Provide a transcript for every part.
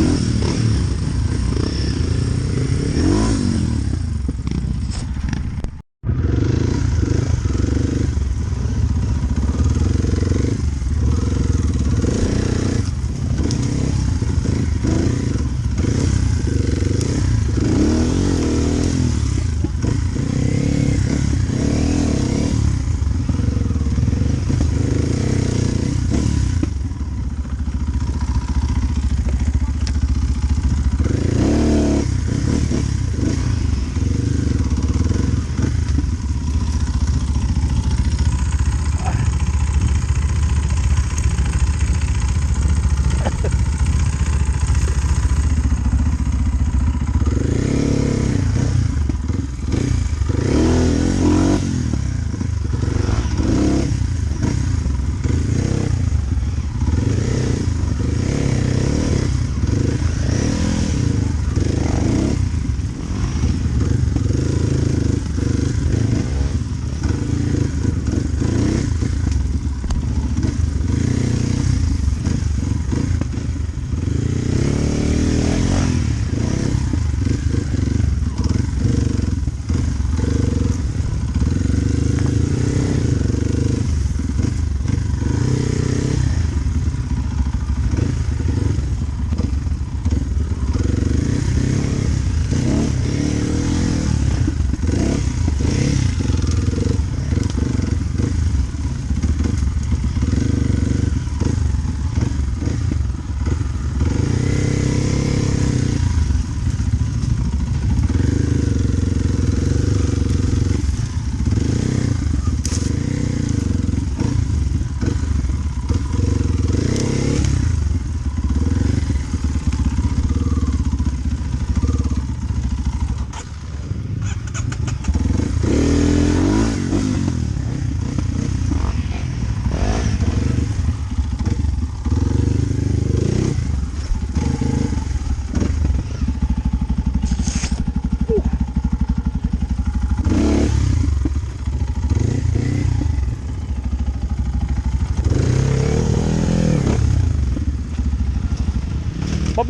Mm-hmm.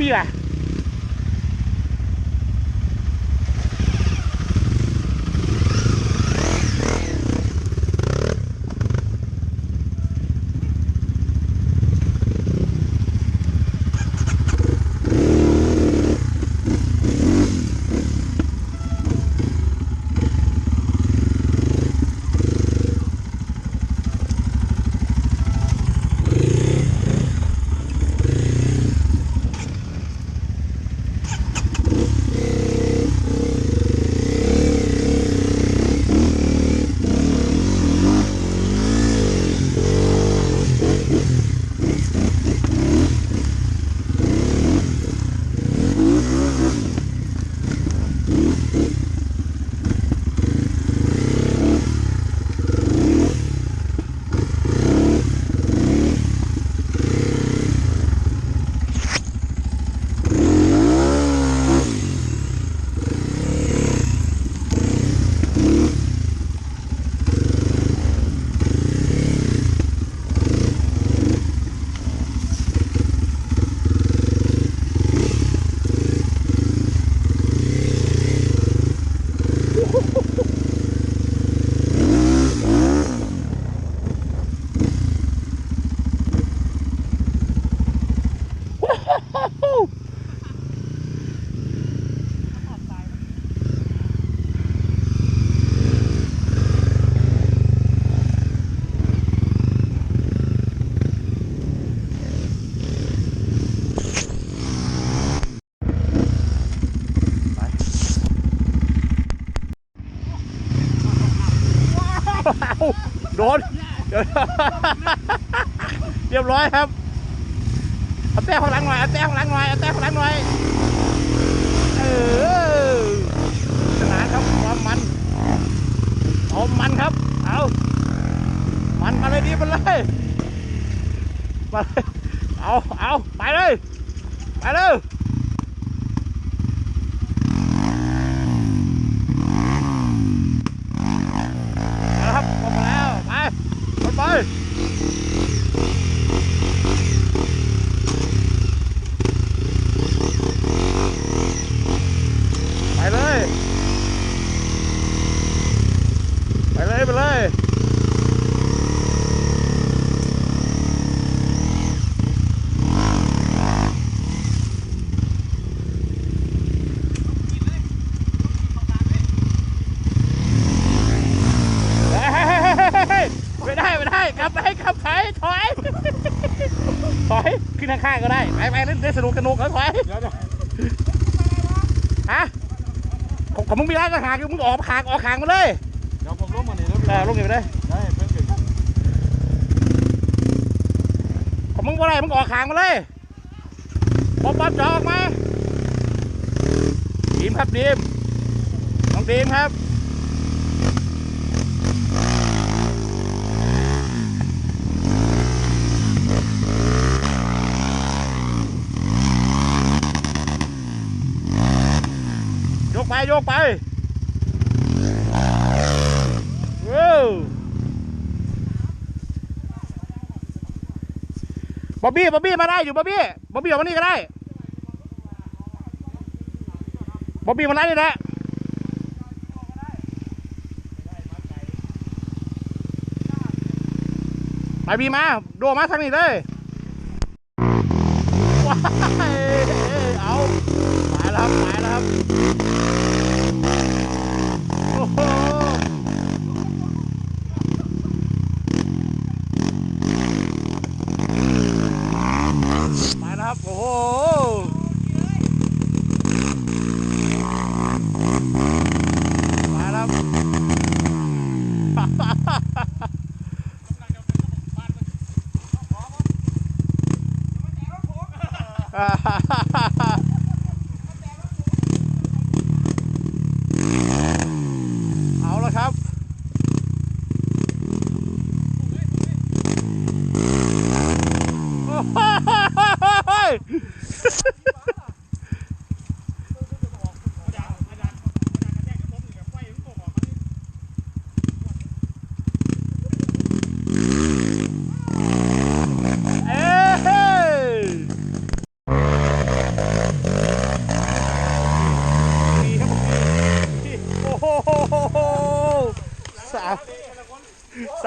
บี้ล่ะว้าวโดน เรียบร้อยครับเอาแต้ข้างหลังหน่อยเอาแต้ข้างหลังหน่อยเอาแต้ข้างหลังหน่อยเออสนานครับความมันเอามันครับเอามันมาเลยดีมันเลยมาเลยเอาเอาไปเลยไปเลยเอาละครับออกมาแล้วไปรถไปไปเลยไปเลยไปเลยเฮ้ยไม่ได้ไม่ได้ กลับไปกลับไปถอย ถอย ขึ้นข้างๆก็ได้ ไปไปเล่นเล่นสนุกสนุกแล้วถอย เดี๋ยวเดี๋ยวฮะของของมึงมีร้านอาหารอยู่มึงออกขางออกขางมาเลยเดี๋ยวผมลงมาเนี่ยแล้วเออลงอยู่ไปเลยได้เพิ่งขึ้นของมึงว่าไรมึงออกขางมาเลยป๊อปป๊อปจอออกมาดีมครับดีมน้องดีมครับ ไปโยกไปว้าวบ๊อบบี้บ๊อบบี้มาได้อยู่บ๊อบบี้บ๊อบบี้ออกมานี่ก็ได้บ๊อบบี้มาได้นี่แหละไปบีมา โดมาทางนี้เลยว้าย เอายแล้วครับตายแล้วครับ โอ้โห ส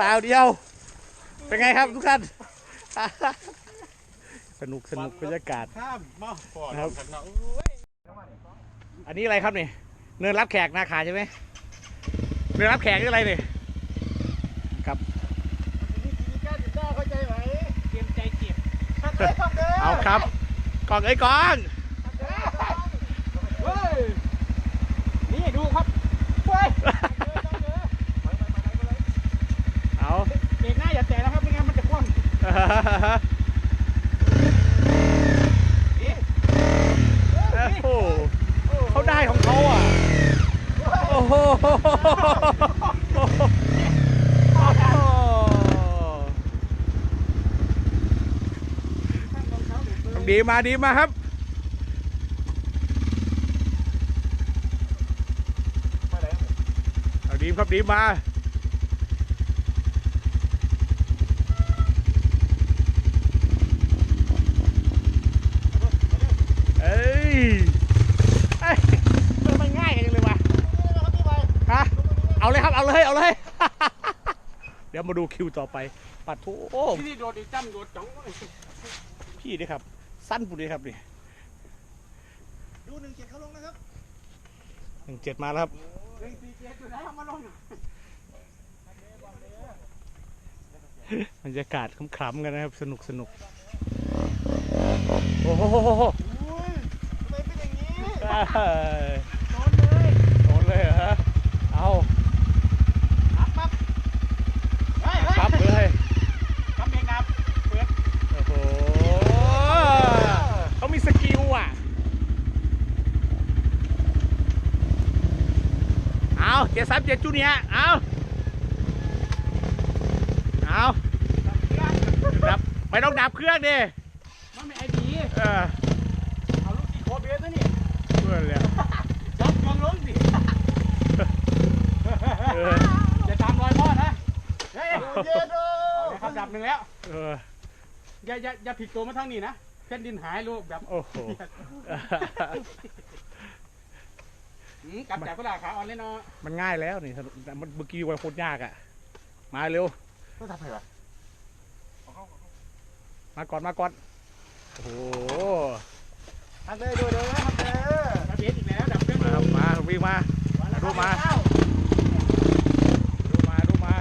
าวเดียว เป็นไงครับทุกท่าน สนุกสนุกบรรยากาศ ข้ามมาปอดครับกันเนาะอันนี้อะไรครับนี่เนินรับแขกนาขาใช่ไหมเนินรับแขกนี่อะไรนี่ครับเข้าใจไหมเตรียมใจเจ็บ เอาครับกองเอ้ยกอง เฮ้ย นี่ดูครับเฮ้ย เอา เบรกหน้าอย่าแตะนะครับ ไม่งั้นมันจะคว่ำ โอ้โหเขาได้ของเขาอะโอ้โหดี มาดีมาครับเอาดีมครับดีมมาเอ้ยเอ้ยมันมันง่ายกันจังเลยวะฮะเอาเลยครับเอาเลยเอาเลย เดี๋ยวมาดูคิวต่อไป ปัดทุโอ้ ที่นี่โดดอีกจ้ำโดดจ๋องพี่นี่ครับ สั้นปุดนี่ครับนี่ดูหนึ่งเจ็ดเขาลงนะครับหนึ่งเจ็ดมาแล้วครับเฮ้ยสี่เจ็ดอยู่ไหนเอามาลงบรรยากาศขำๆกันนะครับ สนุกสนุกโอ้โหอุ้ยทำไมเป็นอย่างนี้เอ้ยโดนเลยโดนเลยเหรอเอา ปั๊บปั๊บเฮ้ยเฮ้ย ปั๊บเลย ปั๊บเบรกดับเปิด โอ้โหเขามีสกิลอะ เอาเจ็ดสามเจ็ดจูเนียร์เอาเอาดับไม่ต้องดับเครื่องดิมันไม่ไอดีเออเอาลูกสี่โคเบสซะนี่เพื่อนเลยจับเครื่องลงสิเอออย่าตามรอยพ่อนะเฮ้ยเย็นโอ้เอาเลยครับดับหนึ่งแล้วเอออย่าอย่าอย่าผิดตัวมาทางนี้นะแผ่นดินหายลูกแบบโอ้โห อืมกลับจากกระดาษขาอ่อนเลยเนาะมันง่ายแล้วนี่แต่มันเมื่อกี้วันโคตรยากอะ มาเร็ว ต้องทำไงวะมาก่อน มาก่อน โอ้โห ทำเลยดูเด้อทำเด้อระเบียดอีกแล้วดับเครื่องมาลงมาวิ่งมา ดูมา ดูมา ดูมา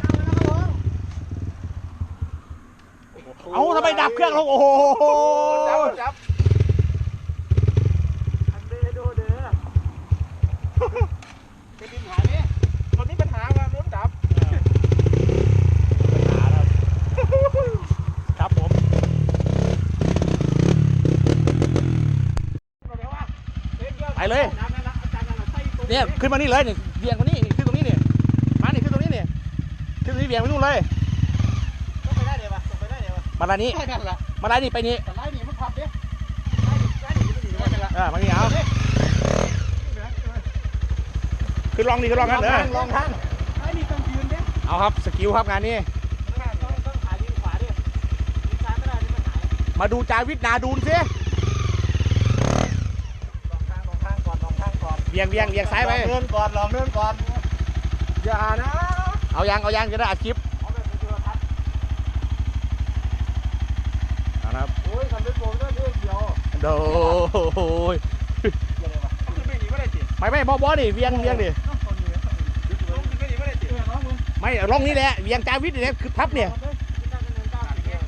เอาทำไมดับเครื่องลง โอ้โห จับจับทำเลยดูเด้อ แผ่นดินหายเนี่ยคนนี้ปัญหาว่ารถดับครับผมไปเลยเนี่ยขึ้นมานี่เลยเนี่ยเบี่ยงมานี่นี่ขึ้นตรงนี้เนี่ยมานี่ขึ้นตรงนี้เนี่ยขึ้นตรงนี้เบี่ยงไปนู่นเลยต้องไปได้เดี๋ยววะต้องไปได้เดี๋ยววะมาลานนี้ใช่นั่นแหละมาลานนี้ไปนี่แต่ไล่หนีมันพับดิไล่หนีไล่หนีมันหนีไม่เป็นไรเออมานี่เอา ขึ้นลองดิขึ้นลองกันเออลองทางไล่หนีต้องยืนดิเอาครับสกิลครับงานนี้ ต้องต้องขายืนขวาดิยืนซ้ายไม่ได้นี่มันหายมาดูจาวิทนาดูนสิลองทางลองทางก่อนลองทางก่อนเบี่ยงเบี่ยงเบี่ยงซ้ายไป ลองเดินก่อนลองเดินก่อนอย่านะเอายางเอายางจะได้อัดคลิปเอาแบบเป็นตัวทัดเอานะครับโอ้ยทำเป็นโกงด้วยเดียว โดย เอาขึ้นไปหนี ไม่ได้สิไม่ไม่บอบอดิเวียงเวียงดิต้องตอนนี้ต้องลงขึ้นไปหนีไม่ได้สิเออน้องมึงไม่ร่องนี้แหละเวียงจาวิทเนี่ยคือพับเนี่ยขึ้นได้กันเนินก้าวอย่างเงี้ย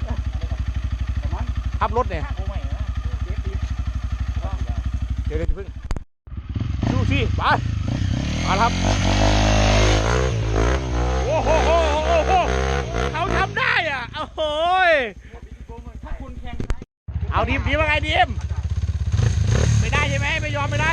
ประมาณพับรถเนี่ยห้าโมงใหม่นะเดี๋ยวตีเดี๋ยวเดี๋ยวเพิ่งดูสิไปมาครับโอ้โหโอ้โหโอ้โหเขาทำได้อะโอ้โหยถ้าคุณแข่งซ้ายเอาดีมดีมว่าไงดีมไม่ได้ใช่ไหมไม่ยอมไม่ได้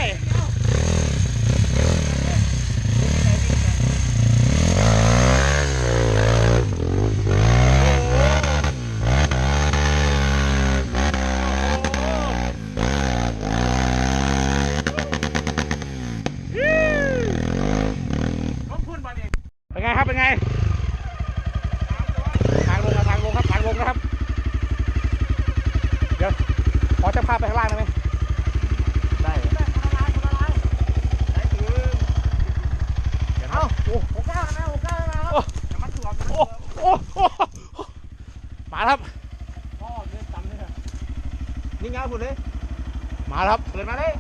ละครับ เปิดมาเลย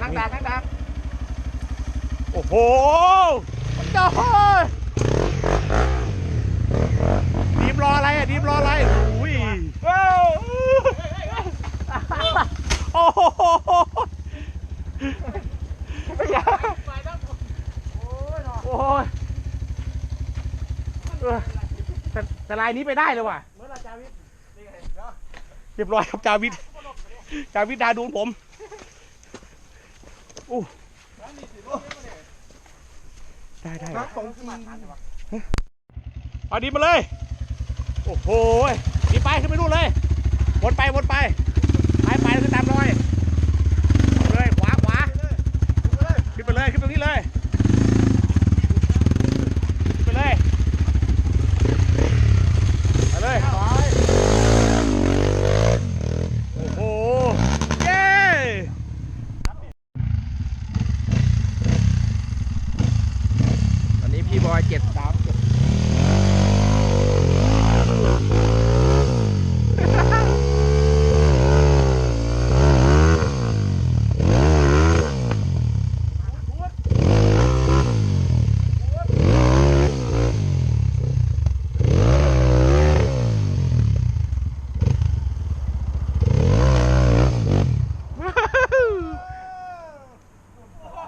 นั่งตางนั่งตางโอ้โหโอ้โหดีบรออะไรอะดีบรออะไรอุ้ยโอ้โหโอ้ยแต่แต่ลายนี้ไปได้เลยว่ะเรียบร้อยครับจาวิทจาวิทดาดูนผม เอาดีมาเลย โอ้โหดีไปขึ้นไปนู่นเลย วนไปวนไปไปไปแล้วก็ตามรอยเอาเลยขวาขวาขึ้นไปเลยขึ้นตรงนี้เลยขึ้นไปเลยไปเลยโอ้โหเย้ตอนนี้พี่บอยเจ็ดสาม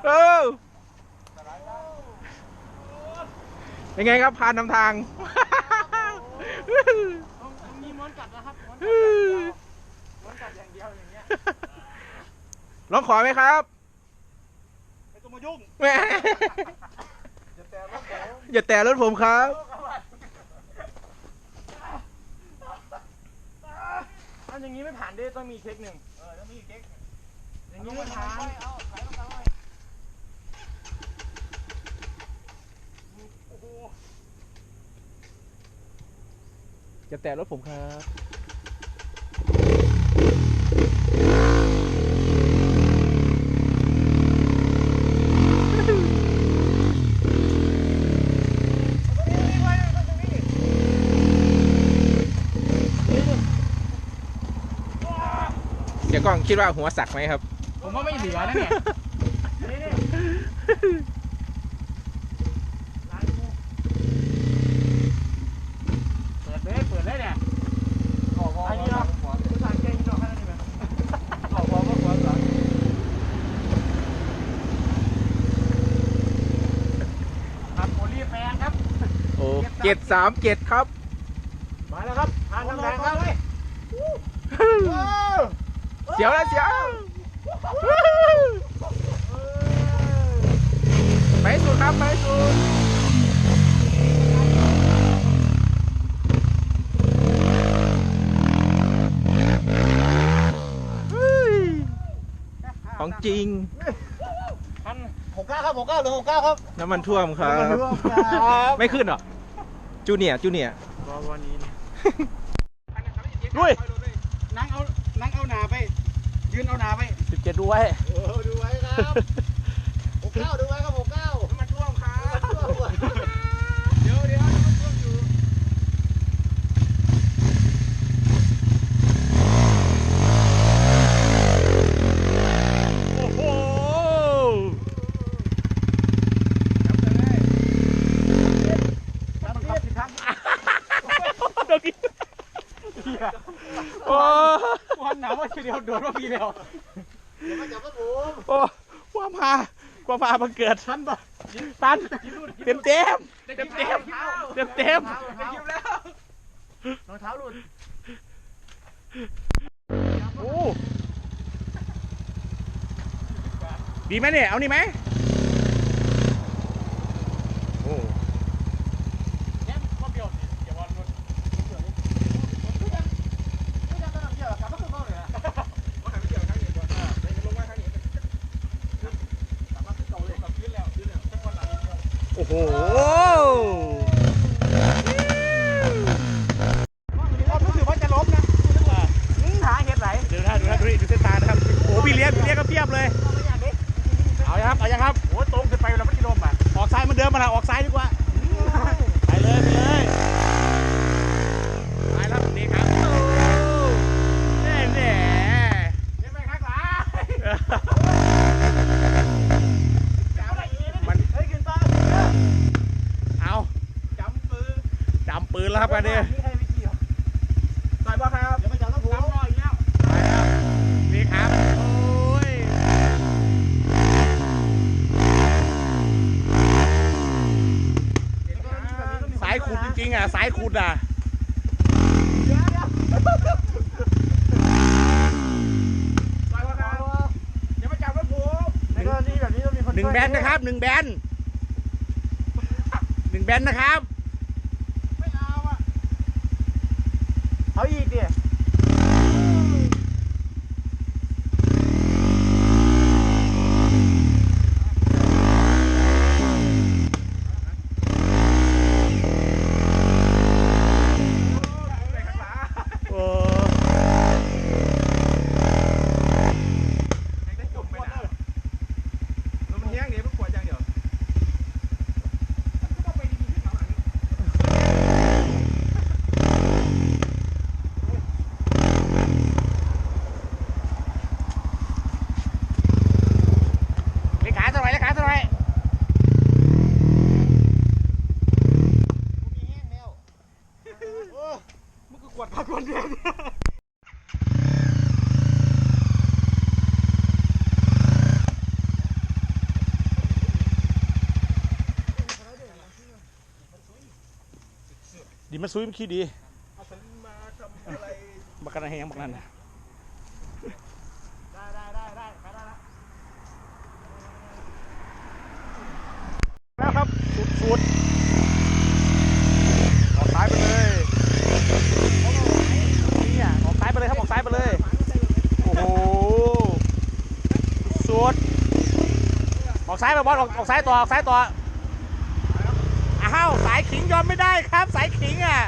เออเป็น ไงครับพานนำทาง มีม้วนกัดนะครับม้วนกัดอย่างเดียวอย่างเงี้ยร้องขอไหมครับไม่ต้องมายุ่งแหมอย่าแต่รถผมอย่าแตะรถผมครับอันอย่างนี้ไม่ผ่านได้ต้องมีเทคหนึ่งเออแล้วมีเก๊กอย่างนี้ไม่ผ่าน เอาไหลลงไปเลย อย่าแตะรถผมครับเดี๋ยวกล้องคิดว่าหัวสักไหมครับ ผมว่าไม่เหลือนะเนี่ยนี่นี่เปิดเลยเปิดเลยเนี่ย ออก อันนี้เนาะผู้ชายเก่งเนาะแค่นั้นเองไหม ออกพอก็หัวสัน ครับโอลี่แฟนครับ โอ้เจ็ดสามเจ็ดครับ มาแล้วครับทานน้ำแดงครับเสียวแล้วเสียวไปให้สุดครับไปให้สุดเฮ้ยของจริงทันหกเก้าครับหกเก้าหรือหกเก้าครับ น้ำมันท่วมครับน้ำมันท่วมครับไม่ขึ้นเหรอ จูเนียร์จูเนียร์วันนี้ลุยนั่งเอานั่งเอาหนาไป ยืนเอาหนาไปสิบเจ็ดด้วยเออดูไว้ครับหกเก้าดูไว้ครับหกเก้ามันท่วมครับเดี๋ยวเดี๋ยวมันท่วมอยู่ โอ้โห มันขับผิดทาง เดี๋ยวกินโอ้ วันห นาวว่าทีเดียวโดนว่าพี่เดียวเดี๋ยวมาจับรถผมโอ้ความพาความพามันเกิดทันปะตันเต็มเต็มเต็มเต็มเต็มเต็มรองเท้าหลุดโอ้ดีไหมเนี่ย เอานี่ไหมโอ้ แค่ข้อเดียวอย่าวันนู้น ไม่ได้ต้องเกี่ยวกับรถตู้เขาเลยนะ ว่าหันไปเกี่ยวข้างนี้ก่อนอ่าไปลงมาข้างนี้สามารถเก่าเลยกับยืนแล้วยืนแล้วทั้งวันหลัง โอ้โห รู้สึกว่าจะล้มนะ หาเห็ดไหล เดี๋ยวนะดูนะดูนี่ดูเส้นทางนะครับ โอ้พี่เลี้ยงพี่เลี้ยงก็เพียบเลย เอายังครับ เอายังครับ โอ้ตรงขึ้นไปแล้วไม่กิโลอะ ออกซ้ายเหมือนเดิมมาละออกซ้ายดีกว่า ไปเลยไปเลยไปแล้วนี่ครับโอ้แน่แน่ เห็นไหมข้างหลัง มัน ปืนแล้วครับกันนี้ มีใครไปขี่เหรอ ต่อยบ่ครับ เดี๋ยวมาจับต้องผู สามร้อยอีกแล้ว ไปแล้วมีขามันโอ้ยสายขุดจริงๆอะสายขุดอะ เดี๋ยวเดี๋ยว ต่อยบ่ครับอย่ามาจับรถผม ในกรณีแบบนี้ต้องมีคนหนึ่งแบนนะครับหนึ่งแบนหนึ่งแบนนะครับ ไม่เอาอะ เอาอีกดิ ไปข้างหลัง โอ้ ได้จมไปนะลมมันแห้งเดี๋ยวมันปวดอย่างเดียวต้องไปดีๆที่ข้างหลัง เลขาเท่าไหร่เลขาเท่าไหร่ มีแห้งแล้ว มันคือกวดผักกวดเดือน ดีมัน ซุยมันขี้ดีเอาฉันมาทำอะไรบักกันนะแหงบักนั่นนะได้ได้ได้ได้ไปได้ละแล้วครับสุดสุดออกซ้ายไปเลยนี่อะออกซ้ายไปเลยครับออกซ้ายไปเลยโอ้โหสุดออกซ้ายไปบอลออกออกซ้ายต่อออกซ้ายต่อ อ้าวสายขิงยอมไม่ได้ครับ สายขิงอะ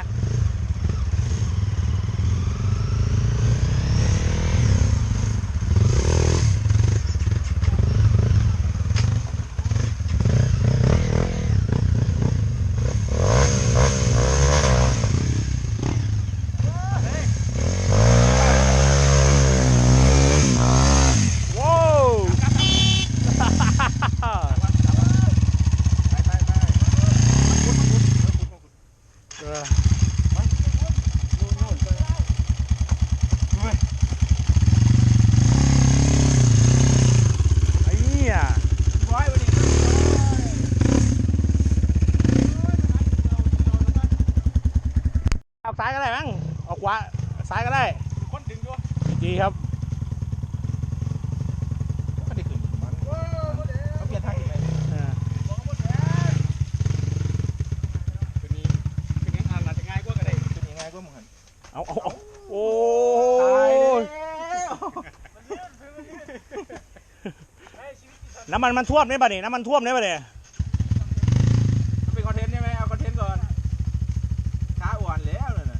ว้าว ไปไปไป เออไอ้เนี่ย ร้อยวันนี้ ออกซ้ายก็ได้มั้งออกขวาซ้าย ก็ได้ คนดึงด้วยดีครับไม่ได้ขึ้นมันเขาเปลี่ยนทางอีกไหมเออคืนนี้คืนนี้อ่านอาจจะง่ายกว่าก็ได้คืนนี้ง่ายกว่ามึงหันเอาเอาเอาโอ้ตายยแล้วน้ำมันมันท่วมเนี่ยป่ะนี่น้ำมันท่วมเนี่ยป่ะเนี่ย มันเป็นคอนเทนต์ใช่ไหมเอาคอนเทนต์ก่อนขาอ่อนแล้วเลยนะ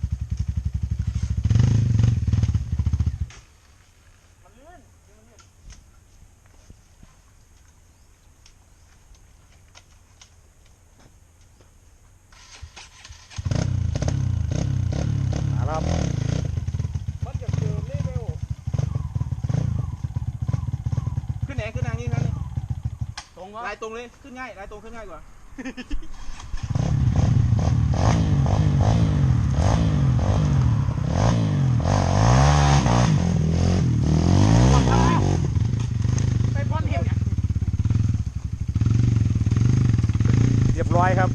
มาแล้วครับ มันจะเจอไม่เร็วขึ้นไหนขึ้นทางนี้ครับนี่ ตรงวะ ลายตรงเลย ขึ้นง่ายลายตรงขึ้นง่ายกว่า ไปพ่อนเห็นเนี่ย เรียบร้อยครับ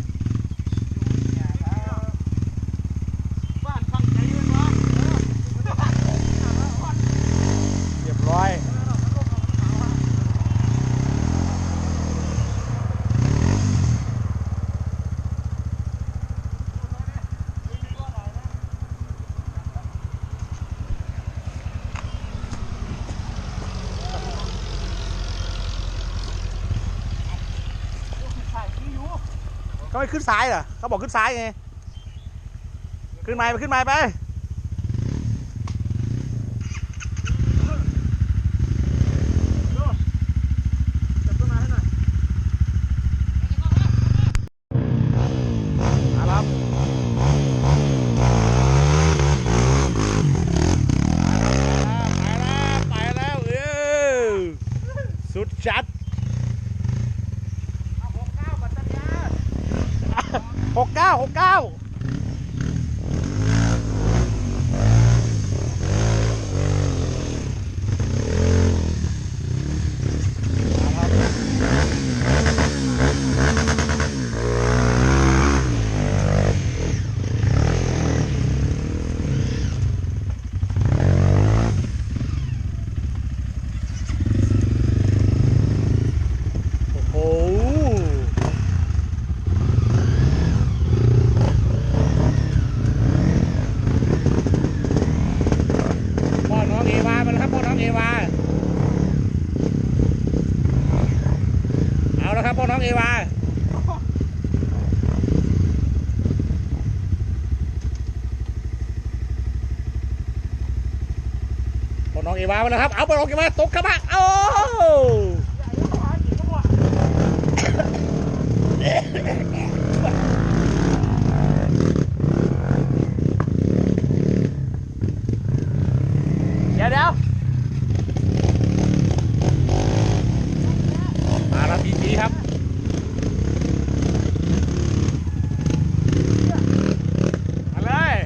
บ้านฟังใจมันวะ เรียบร้อยก็ไม่ ขึ้นซ้ายเหรอเขาบอกขึ้นซ้ายไงขึ้นไม้ไปขึ้นไม้ไป จับต้นไม้ให้หน่อย มาครับไปแล้วไปแล้วเออสุดจัด เอาหกเก้าปัตตานี หกเก้าหกเก้า เอวาบอลน้องเอวามาแล้วครับ เอาบอลน้องเอวาตกกระบะโอ้เดี๋ยวเดี๋ยวมาแล้วพีจีครับ มาเลย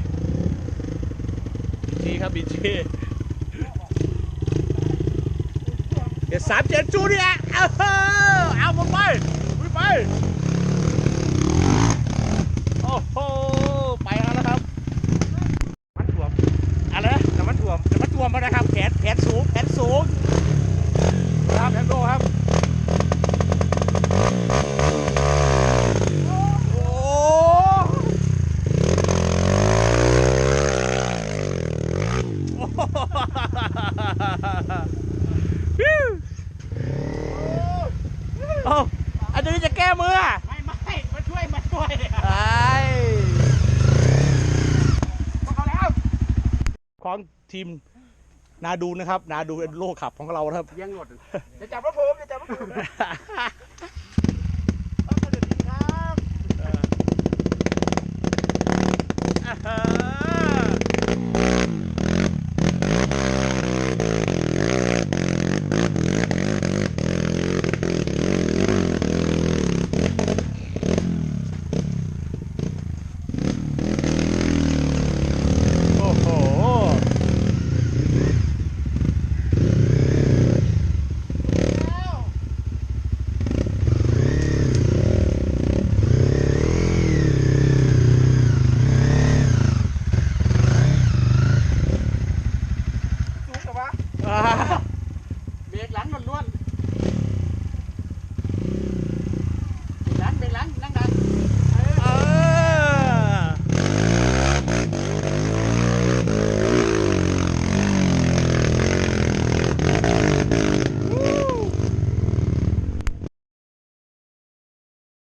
บีจีครับบีจีเดี๋ยวสามเจ็ดจูเนี่ยเอาเถอะเอาหมดไปวิ่งไป โอ้โห ไปแล้วนะครับ มันถ่วมอะไรนะน้ำมันถ่วมน้ำมันถ่วมมานะครับ แขนแขนสูง แขนสูงครับแขนโตครับ โอ้โห โอ้อาจารย์จะแก้มืออะ ไม่ไม่มาช่วยมาช่วย ไอ้ เขาแล้ว ของ ทีมนาดูนะครับ นาดูเป็นโลกขับของเรานะครับ ยังหลดจะจับรถผมจะจับรถผม